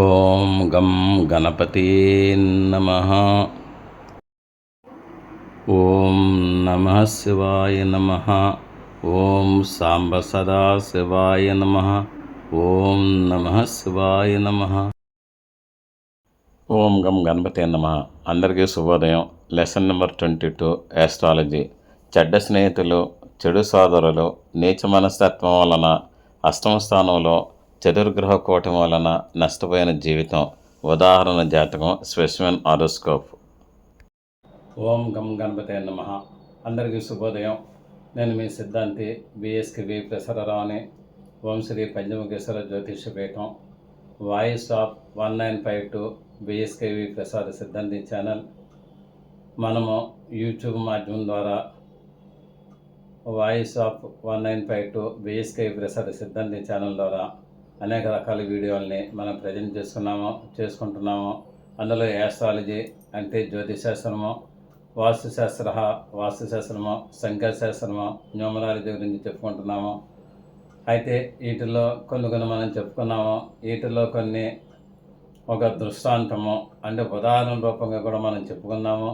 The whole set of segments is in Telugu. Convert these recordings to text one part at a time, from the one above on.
ఓం గం గణపతి నమ. ఓం నమ శివాయ నమ. ఓం సాంబ సదా శివాయ నమ. ఓం నమ శివాయ నమ. ఓం గం గణపతి నమ. అందరికీ శుభోదయం. Lesson number twenty two astrology చెడ్డ స్నేహితులు చెడు సోదరులు నీచ మనస్తత్వం వలన అష్టమ స్థానంలో చతుర్గ్రహ కూటమి వలన నష్టపోయిన జీవితం. ఉదాహరణ జాతకం స్పెసిమెన్ ఆరోస్కోప్. ఓం గం గణపతి నమ. అందరికీ శుభోదయం. నేను మీ సిద్ధాంతి బిఎస్కి వి ప్రసరరావుని ఓం శ్రీ పంచముఖేశ్వర జ్యోతిష పీఠం. Voice of one nine five two BSKV Prasad సిద్ధాంతి ఛానల్. మనము యూట్యూబ్ మాధ్యమం ద్వారా voice of one nine five two BSK Prasad సిద్ధాంతి ఛానల్ ద్వారా అనేక రకాల వీడియోల్ని మనం ప్రజెంట్ చేసుకున్నాము చేసుకుంటున్నాము అందులో యాస్ట్రాలజీ అంటే జ్యోతిశాస్త్రము వాస్తుశాస్త్ర వాస్తుశాస్త్రము సంఖ్యాశాస్త్రము న్యూమరాలజీ గురించి చెప్పుకుంటున్నాము అయితే వీటిల్లో కొన్ని కొన్ని మనం చెప్పుకున్నాము వీటిల్లో కొన్ని ఒక దృష్టాంతము అంటే ఉదాహరణ రూపంగా కూడా మనం చెప్పుకున్నాము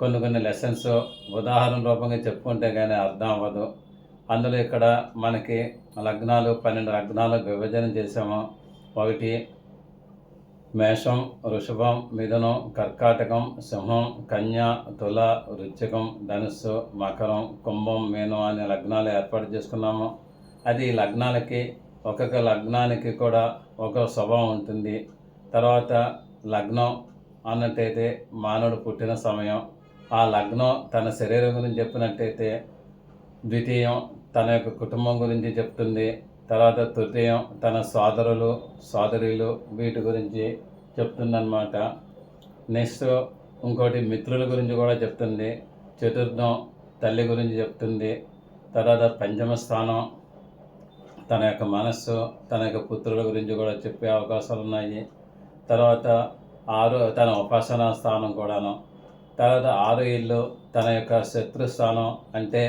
కొన్ని కొన్ని లెసన్స్ ఉదాహరణ రూపంగా చెప్పుకుంటే కానీ అర్థం అవ్వదు. అందులో ఇక్కడ మనకి లగ్నాలు పన్నెండు లగ్నాలు విభజన చేసాము ఒకటి మేషం వృషభం మిథునం కర్కాటకం సింహం కన్య తుల వృచ్చికం ధనుస్సు మకరం కుంభం మీనం అనే లగ్నాలు ఏర్పాటు చేసుకున్నాము. అది లగ్నాలకి ఒక్కొక్క లగ్నానికి కూడా ఒక స్వభావం ఉంటుంది. తర్వాత లగ్నం అన్నట్టయితే మానవుడు పుట్టిన సమయం. ఆ లగ్నం తన శరీరం గురించి చెప్పినట్టయితే ద్వితీయం తన యొక్క కుటుంబం గురించి చెప్తుంది తర్వాత తృతీయం తన సోదరులు సోదరులు వీటి గురించి చెప్తుందన్నమాట. నెక్స్ట్ ఇంకోటి మిత్రుల గురించి కూడా చెప్తుంది చతుర్థం తల్లి గురించి చెప్తుంది తర్వాత పంచమ స్థానం తన యొక్క మనస్సు తన యొక్క పుత్రుల గురించి కూడా చెప్పే అవకాశాలు ఉన్నాయి. తర్వాత ఆరు తన ఉపాసనా స్థానం కూడాను తర్వాత ఆరు ఇల్లు తన యొక్క శత్రు స్థానం అంటే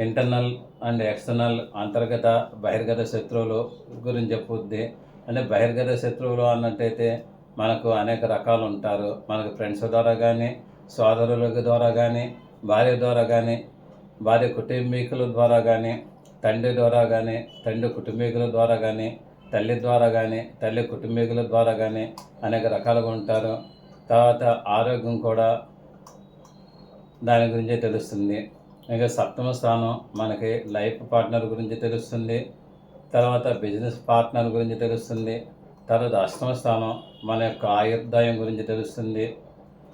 ఇంటర్నల్ అండ్ ఎక్స్టర్నల్ అంతర్గత బహిర్గత శత్రువులు గురించి చెప్పుద్ది. అంటే బహిర్గత శత్రువులు అన్నట్టయితే మనకు అనేక రకాలు ఉంటారు. మనకు ఫ్రెండ్స్ ద్వారా కానీ సోదరుల ద్వారా కానీ భార్య ద్వారా కానీ భార్య కుటుంబీకుల ద్వారా కానీ తండ్రి ద్వారా కానీ తండ్రి కుటుంబీకుల ద్వారా కానీ తల్లి ద్వారా కానీ తల్లి కుటుంబీకుల ద్వారా కానీ అనేక రకాలుగా ఉంటారు. తర్వాత ఆరోగ్యం కూడా దాని గురించే తెలుస్తుంది. ఇంకా సప్తమ స్థానం మనకి లైఫ్ పార్ట్నర్ గురించి తెలుస్తుంది తర్వాత బిజినెస్ పార్ట్నర్ గురించి తెలుస్తుంది తర్వాత అష్టమ స్థానం మన యొక్క ఆయుర్దాయం గురించి తెలుస్తుంది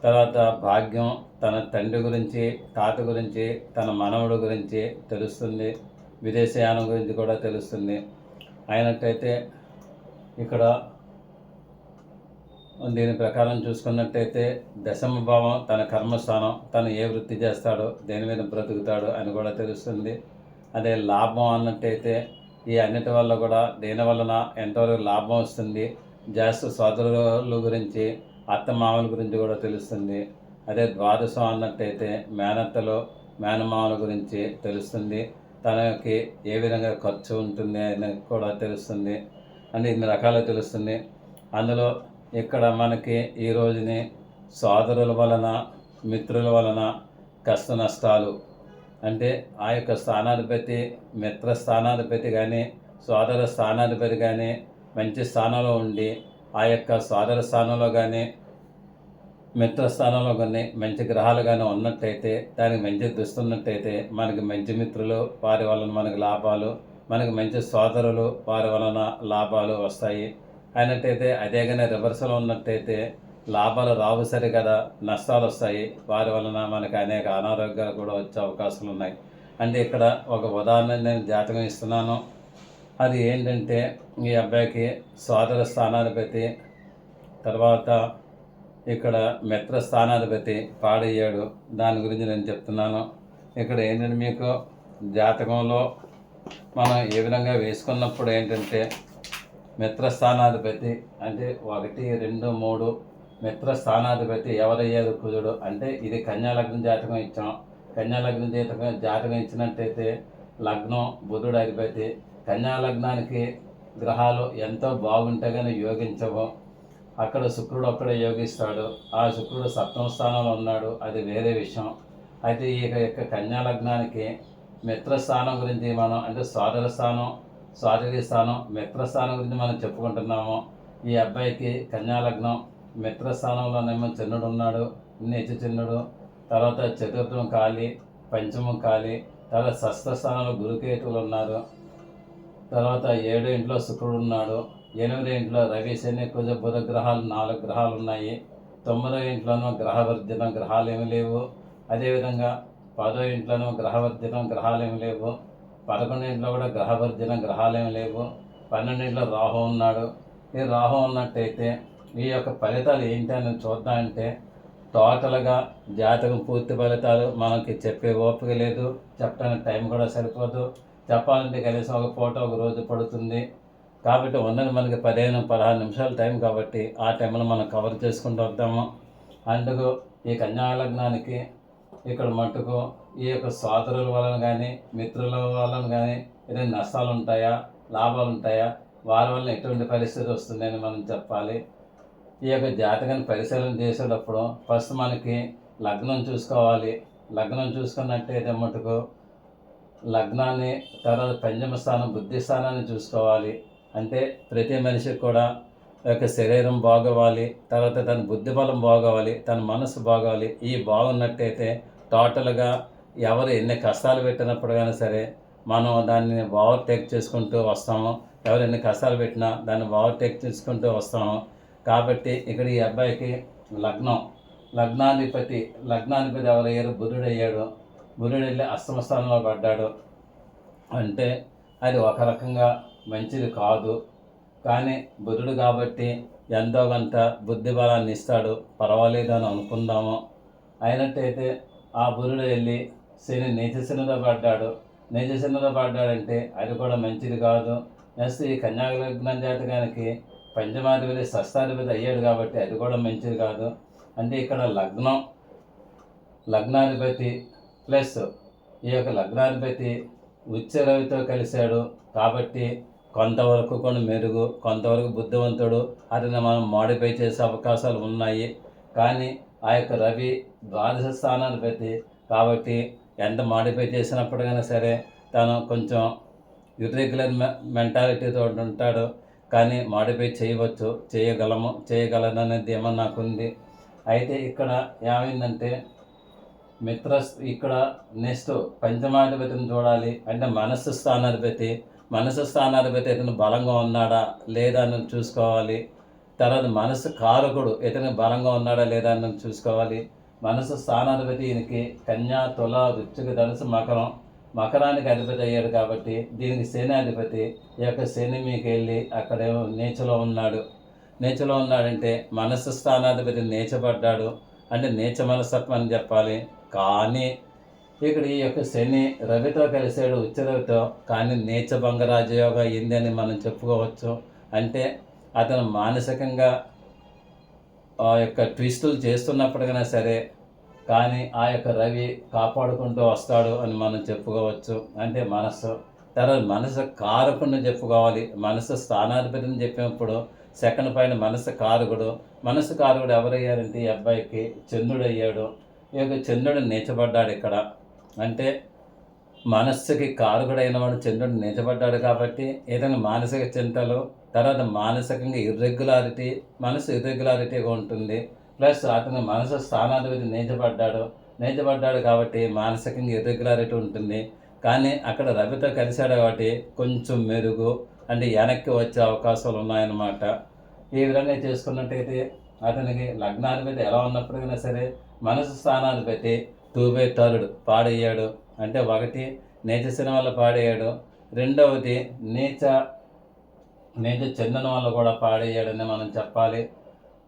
తర్వాత భాగ్యం తన తండ్రి గురించి తాత గురించి తన మనవడు గురించి తెలుస్తుంది విదేశయానం గురించి కూడా తెలుస్తుంది. అయినట్టయితే ఇక్కడ దీని ప్రకారం చూసుకున్నట్టయితే దశమ భావం తన కర్మస్థానం తను ఏ వృత్తి చేస్తాడో దేని మీద బ్రతుకుతాడో అని కూడా తెలుస్తుంది. అదే లాభం అన్నట్టయితే ఈ అన్నిటి వల్ల కూడా దేని వలన ఎంతవరకు లాభం వస్తుంది జాస్తి సోదరుల గురించి అత్తమామల గురించి కూడా తెలుస్తుంది. అదే ద్వాదశం అన్నట్టయితే మేనత్తలు మేనమామల గురించి తెలుస్తుంది. తనకి ఏ విధంగా ఖర్చు ఉంటుంది అని కూడా తెలుస్తుంది. అంటే ఇన్ని రకాలు తెలుస్తుంది. అందులో ఇక్కడ మనకి ఈ రోజుని సోదరుల వలన మిత్రుల వలన కష్ట నష్టాలు. అంటే ఆ యొక్క స్థానాధిపతి మిత్ర స్థానాధిపతి కానీ సోదర స్థానాధిపతి కానీ మంచి స్థానంలో ఉండి ఆ యొక్క సోదర స్థానంలో కానీ మిత్ర స్థానంలో కానీ మంచి గ్రహాలు కానీ ఉన్నట్టయితే దానికి మంచి దుస్తున్నట్టయితే మనకి మంచి మిత్రులు వారి వలన మనకి లాభాలు మనకి మంచి సోదరులు వారి వలన లాభాలు వస్తాయి. అయినట్టయితే అదే కానీ రివర్సల్ ఉన్నట్టయితే లాభాలు రావు సరి కదా నష్టాలు వస్తాయి. వారి వలన మనకి అనేక అనారోగ్యాలు కూడా వచ్చే అవకాశాలు ఉన్నాయి. అంటే ఇక్కడ ఒక ఉదాహరణ నేను జాతకం ఇస్తున్నాను. అది ఏంటంటే ఈ అబ్బాయికి సోదర స్థానాధిపతి తర్వాత ఇక్కడ మిత్ర స్థానాధిపతి పాడయ్యాడు. దాని గురించి నేను చెప్తున్నాను. ఇక్కడ ఏంటంటే మీకు జాతకంలో మనం ఏ విధంగా వేసుకున్నప్పుడు ఏంటంటే మిత్ర స్థానాధిపతి అంటే ఒకటి రెండు మూడు. మిత్ర స్థానాధిపతి ఎవరయ్యారు కుజుడు? అంటే ఇది కన్యాలగ్నం జాతకం ఇచ్చాం. కన్యాలగ్నం జాతకం జాతకం ఇచ్చినట్టయితే లగ్నం బుధుడు అధిపతి. కన్యా లగ్నానికి గ్రహాలు ఎంతో బాగుంటే కానీ యోగించవు. అక్కడ శుక్రుడు అక్కడ యోగిస్తాడు. ఆ శుక్రుడు సప్తమ స్థానంలో ఉన్నాడు. అది వేరే విషయం. అయితే ఈ యొక్క కన్యా లగ్నానికి మిత్ర స్థానం గురించి మనం అంటే సోదర స్థానం స్వాతిథి స్థానం మిత్రస్థానం గురించి మనం చెప్పుకుంటున్నాము. ఈ అబ్బాయికి కన్యాలగ్నం మిత్రస్థానంలోనేమో మిత్ర చంద్రుడు ఉన్నాడు నీచ చంద్రుడు తర్వాత చతుర్థం కాలి పంచమం కాలి తర్వాత షష్ఠ స్థానంలో గురుకేతువులు ఉన్నారు. తర్వాత ఏడో ఇంట్లో శుక్రుడు ఉన్నాడు ఎనిమిదో ఇంట్లో రవి శని కుజ బుధ గ్రహాలు నాలుగు గ్రహాలు ఉన్నాయి. తొమ్మిదో ఇంట్లోనూ గ్రహవర్జనం గ్రహాలు ఏమి లేవు. అదేవిధంగా పదో ఇంట్లోనూ గ్రహవర్జనం గ్రహాలు ఏమి లేవు. పదకొండు ఇంట్లో కూడా గ్రహవర్జన గ్రహాలు లేవు. పన్నెండింట్లో రాహు ఉన్నాడు. ఈ రాహు ఉన్నట్టయితే ఈ యొక్క ఫలితాలు ఏంటి అని చూద్దామంటే టోటల్గా జాతకం పూర్తి ఫలితాలు మనకి చెప్పే ఓపిక లేదు. చెప్పడానికి టైం కూడా సరిపోదు. చెప్పాలంటే కనీసం ఒక ఫోటో ఒక రోజు పడుతుంది. కాబట్టి ఉన్నది మనకి పదిహేను పదహారు నిమిషాల టైం కాబట్టి ఆ టైంలో మనం కవర్ చేసుకుంటూ వద్దాము. అందుకు ఈ కన్యా లగ్నానికి ఇక్కడ మట్టుకు ఈ యొక్క సోదరుల వలన కానీ మిత్రుల వలన కానీ ఏదైనా నష్టాలు ఉంటాయా లాభాలు ఉంటాయా? వారి వల్ల ఎటువంటి పరిస్థితి వస్తుందని మనం చెప్పాలి. ఈ యొక్క జాతకాన్ని పరిశీలన చేసేటప్పుడు ఫస్ట్ మనకి లగ్నం చూసుకోవాలి. లగ్నం చూసుకున్నట్టయితే మటుకు లగ్నాన్ని తర్వాత పంచమ స్థానం బుద్ధి స్థానాన్ని చూసుకోవాలి. అంటే ప్రతి మనిషికి కూడా యొక్క శరీరం బాగోవాలి తర్వాత తన బుద్ధి బలం బాగోవాలి తన మనసు బాగోవాలి ఈ బాగున్నట్టయితే టోటల్గా ఎవరు ఎన్ని కష్టాలు పెట్టినప్పుడు కానీ సరే మనం దాన్ని ఓవర్టేక్ చేసుకుంటూ వస్తాము. ఎవరు ఎన్ని కష్టాలు పెట్టినా దాన్ని ఓవర్టేక్ చేసుకుంటూ వస్తాము. కాబట్టి ఇక్కడ ఈ అబ్బాయికి లగ్నం లగ్నాధిపతి లగ్నాధిపతి ఎవరయ్యారు? బుధుడు అయ్యాడు బుధుడు వెళ్ళి అష్టమ స్థానంలో పడ్డాడు. అంటే అది ఒక రకంగా మంచిది కాదు. కానీ బుధుడు కాబట్టి ఎంతో కొంత బుద్ధి బలాన్ని ఇస్తాడు. పర్వాలేదు అని అనుకుందాము. అయినట్టయితే ఆ బుధుడు వెళ్ళి శని నీచశనిలో పడ్డాడు. నీచశనిలో పడ్డాడంటే అది కూడా మంచిది కాదు. నెక్స్ట్ ఈ కన్యాలగ్నం జాతకానికి పంచమాధిపతి షష్టాధిపతి అయ్యాడు కాబట్టి అది కూడా మంచిది కాదు. అంటే ఇక్కడ లగ్నం లగ్నాధిపతి ప్లస్ ఈ యొక్క లగ్నాధిపతి ఉచ్చరవితో కలిశాడు కాబట్టి కొంతవరకు కొన్ని మెరుగు కొంతవరకు బుద్ధివంతుడు అతను మనం మాడిఫై చేసే అవకాశాలు ఉన్నాయి. కానీ ఆ యొక్క రవి ద్వాదశ స్థానాధిపతి కాబట్టి ఎంత మాడిఫై చేసినప్పటికైనా సరే తను కొంచెం ఇర్రెగ్యులర్ మెంటాలిటీతో ఉంటాడు. కానీ మాడిఫై చేయవచ్చు చేయగలము చేయగలననేది ఏమో నాకుంది అయితే ఇక్కడ ఏమైందంటే మిత్ర ఇక్కడ నెక్స్ట్ పంచమాధిపతిని చూడాలి. అంటే మనస్సు స్థానాధిపతి మనసు స్థానాధిపతి ఇతను బలంగా ఉన్నాడా లేదా అని చూసుకోవాలి. తర్వాత మనసు కారకుడు ఇతను బలంగా ఉన్నాడా లేదా అని చూసుకోవాలి. మనసు స్థానాధిపతి ఈయనకి కన్యా తుల రుచిక ధనుసు మకరం. మకరానికి అధిపతి అయ్యాడు కాబట్టి దీనికి సేనాధిపతి. ఈ యొక్క శని మీకు వెళ్ళి అక్కడేమో నీచలో ఉన్నాడు. నీచలో ఉన్నాడంటే మనసు స్థానాధిపతి నేచబడ్డాడు. అంటే నేచ మనస్తత్వం అని చెప్పాలి. కానీ ఇక్కడ ఈ యొక్క శని రవితో కలిసాడు ఉచ్చరవితో. కానీ నేచ భంగరాజయోగ అయింది అని మనం చెప్పుకోవచ్చు. అంటే అతను మానసికంగా ఆ యొక్క ట్విస్టులు చేస్తున్నప్పటికైనా సరే కానీ ఆ యొక్క రవి కాపాడుకుంటూ వస్తాడు అని మనం చెప్పుకోవచ్చు. అంటే మనస్సు తర్వాత మనసు కారకుని చెప్పుకోవాలి. మనసు స్థానాధిపతిని చెప్పినప్పుడు సెకండ్ పైన మనసు కారకుడు. మనసు కారకుడు ఎవరయ్యారంటే ఈ అబ్బాయికి చంద్రుడు అయ్యాడు ఈ యొక్క చంద్రుడు నీచబడ్డాడు ఇక్కడ. అంటే మనస్సుకి కారుకుడైన వాడు చంద్రుడు నిజపడ్డాడు కాబట్టి ఏదైనా మానసిక చింతలు తర్వాత మానసికంగా ఇర్రెగ్యులారిటీ మనసు ఇర్రెగ్యులారిటీగా ఉంటుంది. ప్లస్ అతని మనసు స్థానాధిపతి నీచబడ్డాడు నీచబడ్డాడు కాబట్టి మానసికంగా ఇర్రెగ్యులారిటీ ఉంటుంది. కానీ అక్కడ రవితో కలిశాడు కాబట్టి కొంచెం మెరుగు అంటే వెనక్కి వచ్చే అవకాశాలు ఉన్నాయన్నమాట. ఈ విధంగా చేసుకున్నట్టయితే అతనికి లగ్నాధిపతి ఎలా ఉన్నప్పటికైనా సరే మనసు స్థానాధిపతి తూబే తరుడు పాడయ్యాడు. అంటే ఒకటి నీచ వల్ల పాడయ్యాడు. రెండవది నీచ నేచ చందన వల్ల కూడా పాడయ్యాడని మనం చెప్పాలి.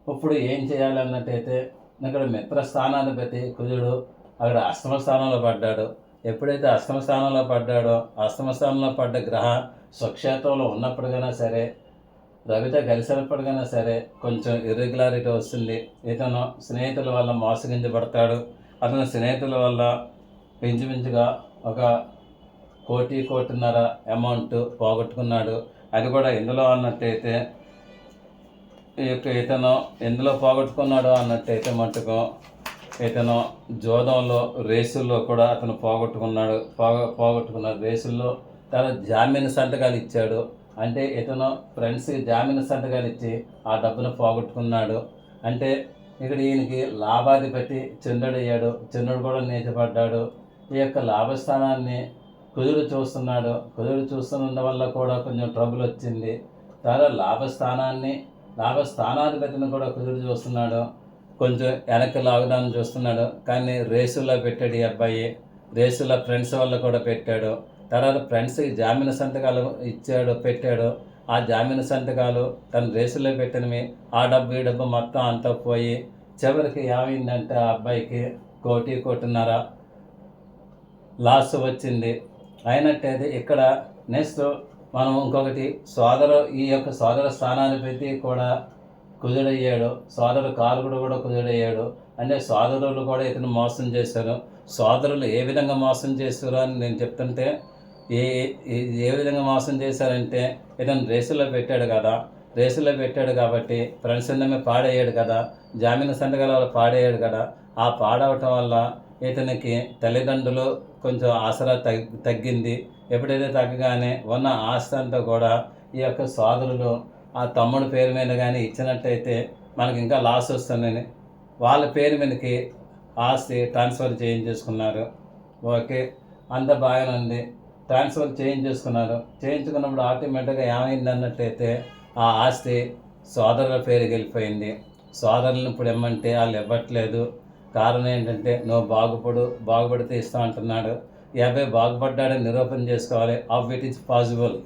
ఇప్పుడు ఏం చేయాలన్నట్టయితే ఇక్కడ మిత్ర స్థానాధిపతి కుజుడు అక్కడ అష్టమ స్థానంలో పడ్డాడు. ఎప్పుడైతే అష్టమ స్థానంలో పడ్డాడో అష్టమ స్థానంలో పడ్డ గ్రహ స్వక్షేత్రంలో ఉన్నప్పటికైనా సరే రవితో కలిసినప్పటికైనా సరే కొంచెం ఇర్రెగ్యులారిటీ వస్తుంది. ఇతను స్నేహితుల వల్ల మోసగించబడతాడు. అతని స్నేహితుల వల్ల పెంచుమించుగా ఒక కోటి కోటిన్నర అమౌంట్ పోగొట్టుకున్నాడు. అది కూడా ఇందులో అన్నట్టయితే ఈ యొక్క ఇతను ఎందులో పోగొట్టుకున్నాడు అన్నట్టయితే మటుకు ఇతను జోదంలో రేసుల్లో కూడా అతను పోగొట్టుకున్నాడు. పోగ పోగొట్టుకున్నాడు రేసుల్లో తన జామీన్ సంతకాలు ఇచ్చాడు. అంటే ఇతను ఫ్రెండ్స్కి జామీన్ సంతకాలు ఇచ్చి ఆ డబ్బును పోగొట్టుకున్నాడు. అంటే ఇక్కడ ఈయనకి లాభాధిపతి చంద్రుడు అయ్యాడు. చంద్రుడు కూడా నీతిపడ్డాడు ఈ యొక్క లాభస్థానాన్ని కుదురు చూస్తున్నాడు. కుదురు చూస్తున్న వల్ల కూడా కొంచెం ట్రబుల్ వచ్చింది. తర్వాత లాభస్థానాన్ని లాభస్థానాధిపతిని కూడా కుదురు చూస్తున్నాడు. కొంచెం వెనక్కి లాగడానికి చూస్తున్నాడు. కానీ రేసులో పెట్టాడు ఈ అబ్బాయి. రేసులో ఫ్రెండ్స్ వల్ల కూడా పెట్టాడు. తర్వాత ఫ్రెండ్స్కి జామీన్ సంతకాలు ఇచ్చాడు పెట్టాడు. ఆ జామీన్ సంతకాలు తన రేసులో పెట్టినవి ఆ డబ్బు ఈ డబ్బు మొత్తం అంతా పోయి చివరికి ఏమైందంటే ఆ అబ్బాయికి? కోటి కోటిన్నర లాస్ వచ్చింది. అయినట్టయితే ఇక్కడ నెక్స్ట్ మనం ఇంకొకటి సోదరు ఈ యొక్క సోదర స్థానాధిపతి కూడా కుదుడయ్యాడు. సోదరు కారుకుడు కూడా కుదుడయ్యాడు. అంటే సోదరులు కూడా ఇతను మోసం చేశారు సోదరులు ఏ విధంగా మోసం చేశారు అని నేను చెప్తుంటే ఏ ఏ- విధంగా మోసం చేశారంటే ఇతను రేసులో పెట్టాడు కదా రేసులో పెట్టాడు కాబట్టి ఫ్రెండ్స్ అందమే పాడయ్యాడు కదా జామీన సంతకాల వల్ల పాడయ్యాడు కదా ఆ పాడవటం వల్ల ఇతనికి తల్లిదండ్రులు కొంచెం ఆసరా తగ్ తగ్గింది. ఎప్పుడైతే తగ్గగానే ఉన్న ఆస్తి అంతా కూడా ఈ యొక్క సోదరులు ఆ తమ్ముడు పేరు మీద కానీ ఇచ్చినట్టయితే మనకి ఇంకా లాస్ వస్తుందని వాళ్ళ పేరు మీదకి ఆస్తి ట్రాన్స్ఫర్ చేయించేసుకున్నారు. ఓకే అంత బాగానే ఉంది. ట్రాన్స్ఫర్ చేయించేసుకున్నారు. చేయించుకున్నప్పుడు ఆటోమేటిక్గా ఏమైంది అన్నట్లయితే ఆ ఆస్తి సోదరుల పేరుకి వెళ్ళిపోయింది సోదరులను ఇప్పుడు ఇమ్మంటే వాళ్ళు ఇవ్వట్లేదు. కారణం ఏంటంటే నువ్వు బాగుపడు బాగుపడితే ఇస్తా అంటున్నాడు. ఈ అబ్బాయి బాగుపడ్డాడని నిరూపణ చేసుకోవాలి. ఆఫ్ ఇట్ ఈజ్ పాసిబుల్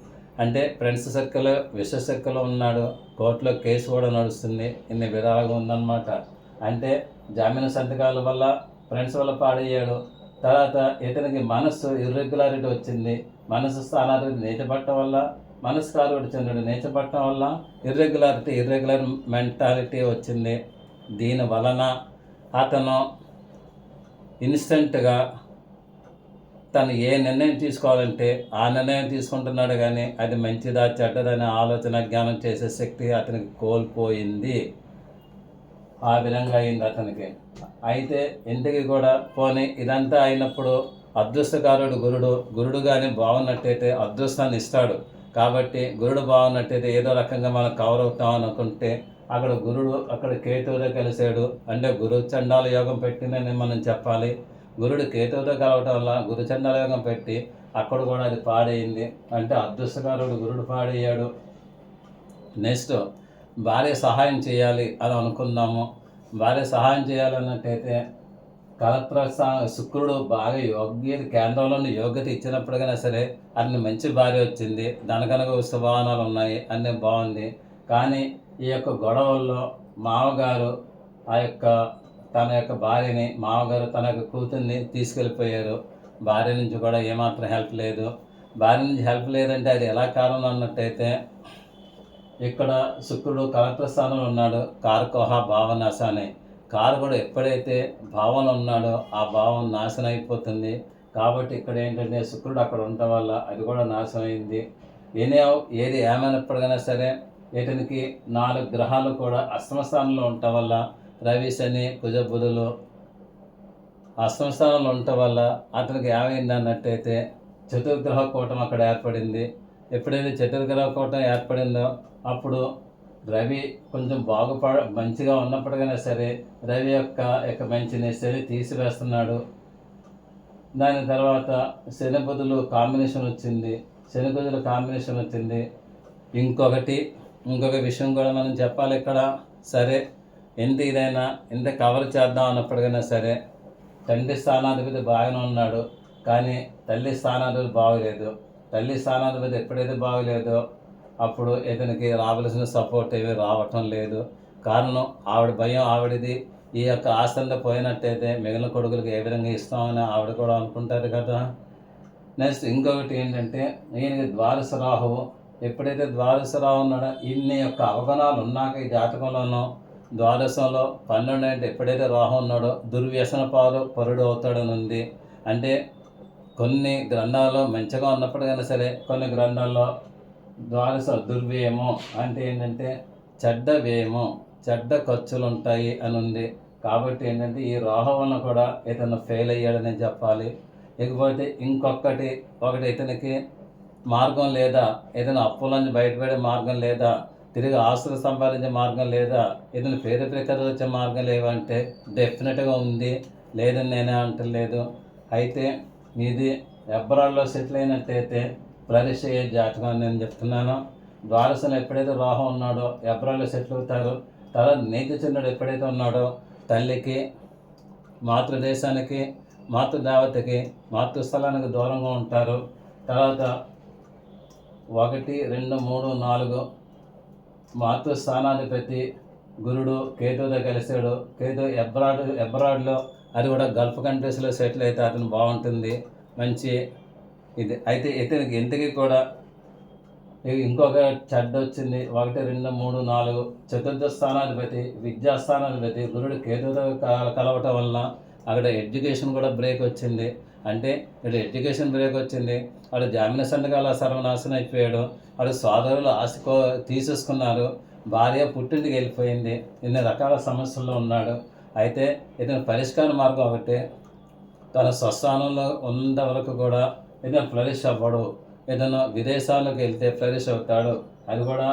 అంటే ఫ్రెండ్స్ సర్కిల్ విశ్వ సర్కిల్ ఉన్నాడు. కోర్టులో కేసు కూడా నడుస్తుంది. ఇన్ని విధాలుగా ఉందన్నమాట. అంటే జామీన సంతకాల వల్ల ఫ్రెండ్స్ వల్ల పాడయ్యాడు. తర్వాత ఇతనికి మనస్సు ఇర్రెగ్యులారిటీ వచ్చింది మనసు స్థానాలు నీచపట్టడం వల్ల మనసు కాలువడి చెందుడు నీచపట్టడం వల్ల ఇర్రెగ్యులారిటీ ఇర్రెగ్యులర్ మెంటాలిటీ వచ్చింది. దీని వలన అతను ఇన్స్టెంట్గా తను ఏ నిర్ణయం తీసుకోవాలంటే ఆ నిర్ణయం తీసుకుంటున్నాడు కానీ అది మంచిదా చెడ్డదనే ఆలోచన జ్ఞానం చేసే శక్తి అతనికి కోల్పోయింది. ఆ విధంగా అయింది అతనికి. అయితే ఇంటికి కూడా పోనీ ఇదంతా అయినప్పుడు అదృష్టకారుడు గురుడు గురుడు కానీ బాగున్నట్టయితే అదృష్టాన్ని ఇస్తాడు. కాబట్టి గురుడు బాగున్నట్టయితే ఏదో రకంగా మనం కవర్ అవుతాం అనుకుంటే అక్కడ గురుడు అక్కడ కేతువుతో కలిశాడు. అంటే గురు చండాల యోగం పెట్టిందని మనం చెప్పాలి. గురుడు కేతువుతో కలవటం వల్ల గురు చండాల యోగం పెట్టి అక్కడ కూడా అది పాడైంది. అంటే అదృష్టకారుడు గురుడు పాడయ్యాడు. నెక్స్ట్ భార్య సహాయం చేయాలి అని అనుకున్నాము భార్య సహాయం చేయాలన్నట్టయితే కలత్ర శుక్రుడు బాగా యోగ్య కేంద్రంలోని యోగ్యత ఇచ్చినప్పుడుకైనా సరే అన్ని మంచి భార్య వచ్చింది. దానికనక శుభావనాలు ఉన్నాయి అన్నీ బాగుంది. కానీ ఈ యొక్క గొడవల్లో మామగారు ఆ యొక్క తన యొక్క భార్యని మామగారు తన యొక్క కూతుర్ని తీసుకెళ్ళిపోయారు. భార్య నుంచి కూడా ఏమాత్రం హెల్ప్ లేదు. భార్య నుంచి హెల్ప్ లేదంటే అది ఎలా కారణం అన్నట్టయితే ఇక్కడ శుక్రుడు కలెక్టర్ స్థానంలో ఉన్నాడు కార్కోహ భావనాశ అని కారు కూడా ఎప్పుడైతే భావన ఉన్నాడో ఆ భావం నాశనం అయిపోతుంది కాబట్టి ఇక్కడ ఏంటంటే శుక్రుడు అక్కడ ఉండటం వల్ల అది కూడా నాశనం అయింది ఏనే ఏది ఏమైనప్పటికైనా సరే ఇతనికి నాలుగు గ్రహాలు కూడా అష్టమస్థానంలో ఉండటం వల్ల రవి శని కుజబుధులు అష్టమస్థానంలో ఉండటం వల్ల అతనికి ఏమైంది అన్నట్టయితే చతుర్గ్రహ కూటం అక్కడ ఏర్పడింది. ఎప్పుడైతే చతుర్గ్రహ కూటం ఏర్పడిందో అప్పుడు రవి కొంచెం బాగుపడ మంచిగా ఉన్నప్పటికైనా సరే రవి యొక్క యొక్క మంచిని శని తీసివేస్తున్నాడు. దాని తర్వాత శని బుధులు కాంబినేషన్ వచ్చింది. శని బుధులు కాంబినేషన్ వచ్చింది. ఇంకొకటి ఇంకొక విషయం కూడా మనం చెప్పాలి ఇక్కడ. సరే ఎంత ఇదైనా ఎంత కవర్ చేద్దాం అన్నప్పటికైనా సరే తండ్రి స్థానాధిపతి బాగానే ఉన్నాడు. కానీ తల్లి స్థానాధిపతి బాగలేదు. తల్లి స్థానాధిపతి ఎప్పుడైతే బాగలేదో అప్పుడు ఇతనికి రావలసిన సపోర్ట్ ఏవి రావటం లేదు. కారణం ఆవిడ భయం ఆవిడది. ఈ యొక్క ఆస్తంతా పోయినట్టయితే మిగిలిన కొడుకులకు ఏ విధంగా ఇస్తామని ఆవిడ కూడా అనుకుంటారు కదా. నెక్స్ట్ ఇంకొకటి ఏంటంటే ఈయనకి ద్వాదశ రాహువు. ఎప్పుడైతే ద్వాదశరావు ఉన్నాడో ఇన్ని యొక్క అవగణాలు ఉన్నాక ఈ జాతకంలోనో ద్వాదశంలో పన్నెండు అంటే ఎప్పుడైతే రాహు ఉన్నాడో దుర్వ్యసన పాలు పరుడు అవుతాడని ఉంది. అంటే కొన్ని గ్రంథాల్లో మంచిగా ఉన్నప్పటికైనా సరే కొన్ని గ్రంథాల్లో ద్వాదశ దుర్వ్యయము అంటే ఏంటంటే చెడ్డ వ్యయము చెడ్డ ఖర్చులు ఉంటాయి అని ఉంది కాబట్టి ఏంటంటే ఈ రాహు వలన కూడా ఇతను ఫెయిల్ అయ్యాడని చెప్పాలి. ఇకపోతే ఇంకొకటి ఒకటి ఇతనికి మార్గం లేదా ఏదైనా అప్పులని బయటపడే మార్గం లేదా తిరిగి ఆస్తులు సంపాదించే మార్గం లేదా ఏదైనా పేరు ప్రఖ్యాతలు వచ్చే మార్గం లేవంటే డెఫినెట్గా ఉంది. లేదని నేనే అంటలేదు. అయితే ఇది ఎబ్బరాల్లో సెటిల్ అయినట్టయితే ఫ్లరిష్ అయ్యే జాతకం అని నేను చెప్తున్నాను. ద్వారసను ఎప్పుడైతే రాహు ఉన్నాడో ఎబ్బరాల్లో సెటిల్ అవుతారు తర్వాత నీతిచంద్రుడు ఎప్పుడైతే ఉన్నాడో తల్లికి మాతృదేశానికి మాతృదేవతకి మాతృస్థలానికి దూరంగా ఉంటారు. తర్వాత ఒకటి రెండు మూడు నాలుగు మాతృస్థానాధిపతి గురుడు కేతుతో కలిశాడు. కేతు ఎబ్రాడ్ ఎబ్రాడ్లో అది కూడా గల్ఫ్ కంట్రీస్లో సెటిల్ అయితే అతను బాగుంటుంది. మంచి ఇది అయితే ఇతనికి ఇంతకీ కూడా? ఇంకొక చెడ్డ వచ్చింది. ఒకటి రెండు మూడు నాలుగు. చతుర్థ స్థానాధిపతి విద్యాస్థానాధిపతి గురుడు కేతుతో కలవటం వలన అక్కడ ఎడ్యుకేషన్ కూడా బ్రేక్ వచ్చింది. అంటే ఇక్కడ ఎడ్యుకేషన్ బ్రేక్ వచ్చింది. వాడు జామిన సంతకాల సర్వనాశనం అయిపోయాడు. వాడు సోదరులు ఆశకో తీసేసుకున్నారు. భార్య పుట్టింటికి వెళ్ళిపోయింది. ఇన్ని రకాల సమస్యల్లో ఉన్నాడు. అయితే ఇతని పరిష్కార మార్గం ఒకటి తన స్వస్థానంలో ఉన్నంత వరకు కూడా ఇతను ఫ్లరిష్ అవ్వడు. ఏదైనా విదేశాలకు వెళ్తే ఫ్లరిష్ అవుతాడు. అది కూడా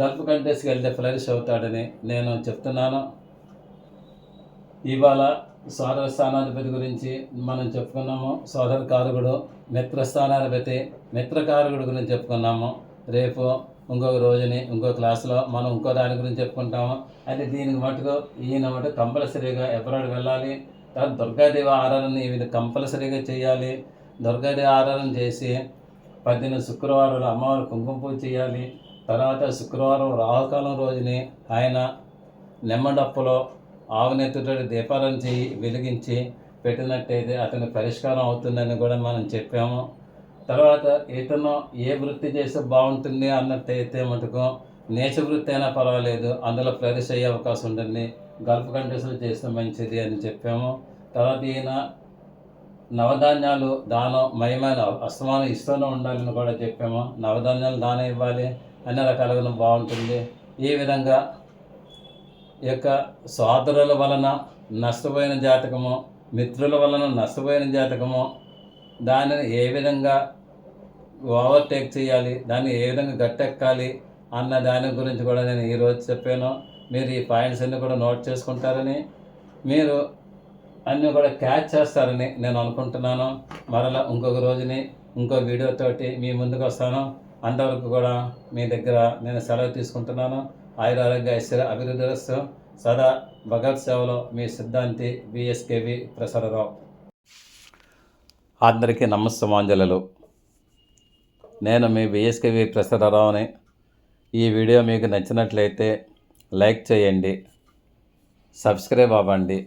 గల్ఫ్ కంట్రీస్కి వెళ్తే ఫ్లరిష్ అవుతాడని నేను చెప్తున్నాను. ఇవాళ సోదర స్థానాధిపతి గురించి మనం చెప్పుకున్నాము. సోదర కారకుడు మిత్ర స్థానాధిపతి మిత్రకారకుడు గురించి చెప్పుకున్నాము. రేపు ఇంకొక రోజుని ఇంకో క్లాస్లో మనం ఇంకో దాని గురించి చెప్పుకుంటాము. అయితే దీనికి మటుకు ఈయన మటుకు కంపల్సరీగా ఎబ్రాడ్ వెళ్ళాలి? తర్వాత దుర్గాదేవి ఆరాధన ఇవి కంపల్సరీగా చేయాలి. దుర్గాదేవి ఆరాధన చేసి పద్దెనిమిది శుక్రవారం అమ్మవారి కుంకుమ పూజ చేయాలి. తర్వాత శుక్రవారం రాహుకాలం రోజుని ఆయన నెమ్మడప్పులో ఆవునెత్తుటడి దీపాలను చేయి వెలిగించి పెట్టినట్టయితే అతని పరిష్కారం అవుతుందని కూడా మనం చెప్పాము. తర్వాత ఇతను ఏ వృత్తి చేస్తే బాగుంటుంది అన్నట్టయితే మటుకు నేచ వృత్తి అయినా పర్వాలేదు. అందులో ఫ్లరిష్ అయ్యే అవకాశం ఉంటుంది. గల్ఫ్ కంట్రీస్లో చేస్తే మంచిది అని చెప్పాము. తర్వాత ఈయన నవధాన్యాలు దానం మయమైన అస్తమానం ఇస్తూనే ఉండాలని కూడా చెప్పాము. నవధాన్యాలు దానం ఇవ్వాలి అన్ని రకాలుగా బాగుంటుంది. ఈ విధంగా ఈ యొక్క సోదరుల వలన నష్టపోయిన జాతకము మిత్రుల వలన నష్టపోయిన జాతకము దానిని ఏ విధంగా ఓవర్టేక్ చేయాలి దాన్ని ఏ విధంగా గట్టెక్కాలి అన్న దాని గురించి కూడా నేను ఈరోజు చెప్పాను. మీరు ఈ పాయింట్స్ అన్నీ కూడా నోట్ చేసుకుంటారని మీరు అన్నీ కూడా క్యాచ్ చేస్తారని నేను అనుకుంటున్నాను. మరలా ఇంకొక రోజుని ఇంకో వీడియోతోటి మీ ముందుకు వస్తాను. అంతవరకు కూడా మీ దగ్గర నేను సెలవు తీసుకుంటున్నాను. ఆయుర ఆరోగ్య ఐశ్వర్య అభివృద్ధి సదా భగత్ సేవలో మీ సిద్ధాంతి బిఎస్కేవి ప్రసరరావు అందరికీ నమస్తమాంజలు నేను మీ బిఎస్కేవి ప్రసరరావుని ఈ వీడియో మీకు నచ్చినట్లయితే లైక్ చేయండి. సబ్స్క్రైబ్ అవ్వండి.